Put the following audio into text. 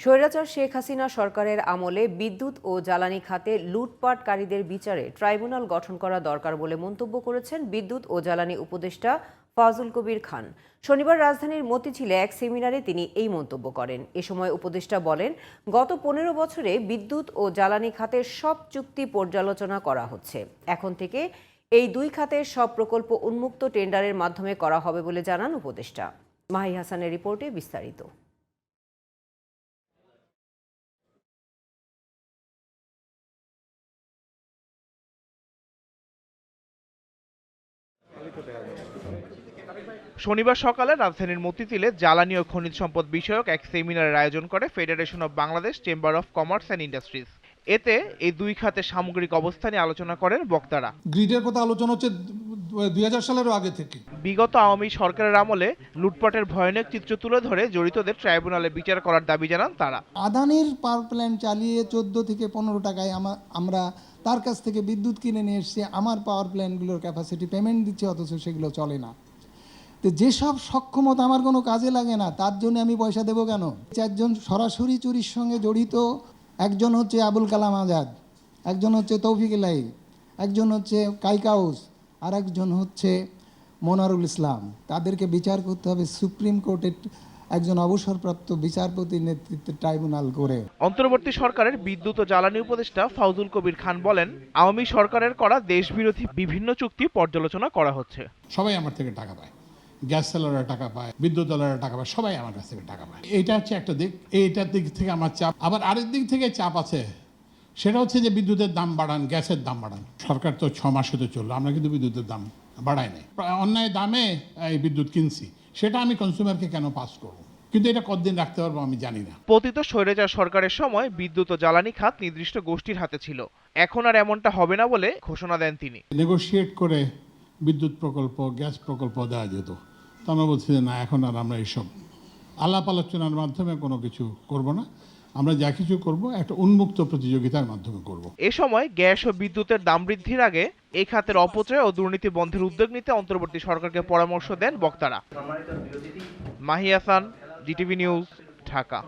স্বৈরাচার শেখ হাসিনা সরকারের আমলে বিদ্যুৎ ও জ্বালানি খাতে লুটপাটকারীদের বিচারে ট্রাইব্যুনাল গঠন করা দরকার বলে মন্তব্য করেছেন বিদ্যুৎ ও জ্বালানি উপদেষ্টা ফাজুল কবির খান। শনিবার রাজধানীর মতিঝিলে এক সেমিনারে তিনি এই মন্তব্য করেন। এ সময় উপদেষ্টা বলেন, গত পনেরো বছরে বিদ্যুৎ ও জ্বালানি খাতের সব চুক্তি পর্যালোচনা করা হচ্ছে। এখন থেকে এই দুই খাতের সব প্রকল্প উন্মুক্ত টেন্ডারের মাধ্যমে করা হবে বলে জানান উপদেষ্টা। মাহি হাসানের রিপোর্টে বিস্তারিত। শনিবার সকালে রাজধানীর মতিঝিলে জ্বালানি ও খনিজ সম্পদ বিষয়ক এক সেমিনারের আয়োজন করে federation of Bangladesh chamber of commerce and industries এতে এই দুই খাতে সামগ্রিক অবস্থা নিয়ে আলোচনা করেন বক্তারা। গ্রিডের কথা আলোচনা হচ্ছে দুই হাজার সালেরও আগে থেকে। বিগত আওয়ামী সরকারের আমলে লুটপাটের ভয়ানক চিত্র তুলে ধরে জড়িতদের ট্রাইব্যুনালে বিচার করার দাবি জানান তারা। আদানির পাওয়ার প্ল্যান্ট চালিয়ে চোদ্দ থেকে পনেরো টাকায় আমা- আমরা তার কাছ থেকে বিদ্যুৎ কিনে নিয়ে এসছি আমার পাওয়ার প্ল্যান্টগুলোর ক্যাপাসিটি পেমেন্ট দিচ্ছে অথচ সেগুলো চলে না। তো যেসব সক্ষমতা আমার কোনো কাজে লাগে না তার জন্য আমি পয়সা দেবো কেন? চারজন সরাসরি চুরির সঙ্গে জড়িত একজন হচ্ছে আবুল কালাম আজাদ একজন হচ্ছে তৌফিক ইলাই একজন হচ্ছে কাইকাউস আর একজন হচ্ছে মনারুল ইসলাম। তাদেরকে বিচার করতে হবে সুপ্রিম কোর্টের একজন অবসরপ্রাপ্ত বিচারপতির নেতৃত্বে ট্রাইব্যুনাল করে। অন্তর্বর্তী সরকারের বিদ্যুৎ ও জ্বালানি উপদেষ্টা ফাউজুল কবির খান বলেন আওয়ামী সরকারের করা দেশবিরোধী বিভিন্ন চুক্তি পর্যালোচনা করা হচ্ছে। সবাই আমার থেকে টাকা পায়। গ্যাস সেলাররা টাকা পায় বিদ্যুৎ দলাররা টাকা পায় সবাই আমার কাছ থেকে টাকা পায়। এটা হচ্ছে একটা দিক এইটার দিক থেকে আমার চাপ। আবার আরেক দিক থেকে চাপ আছে সেটা হচ্ছে যে বিদ্যুতের দাম বাড়ান গ্যাসের দাম বাড়ান। সরকার তো ছ মাস হতে চলল আমরা কিন্তু বিদ্যুতের দাম বাড়াই নাই। প্রায় অন্যায় দামে এই বিদ্যুৎ কিনছি সেটা আমি কনজিউমারকে কেন পাস করব? কিন্তু এটা কতদিন রাখতে পারব আমি জানি না। পতিত স্বৈরাচার সরকারের সময় বিদ্যুৎ ও জ্বালানি খাত নির্দিষ্ট গোষ্ঠীর হাতে ছিল। এখন আর এমনটা হবে না বলে ঘোষণা দেন তিনি। নেগোশিয়েট করে বিদ্যুৎ প্রকল্প গ্যাস প্রকল্প দেওয়া যেত। তো আমরা বলছি যে না এখন আর আমরা এইসব আলাপ আলোচনার মাধ্যমে কোনো কিছু করব না। আমরা যা কিছু করব, একটা উন্মুক্ত প্রতিযোগিতার মাধ্যমে করব। এ সময় গ্যাস ও বিদ্যুতের দাম বৃদ্ধির আগে এই খাতের অপচয় ও দুর্নীতি বন্ধের উদ্যোগ নিতে অন্তর্বর্তী সরকারকে পরামর্শ দেন বক্তারা। মাহিয়াসান জিটিভি নিউজ, ঢাকা।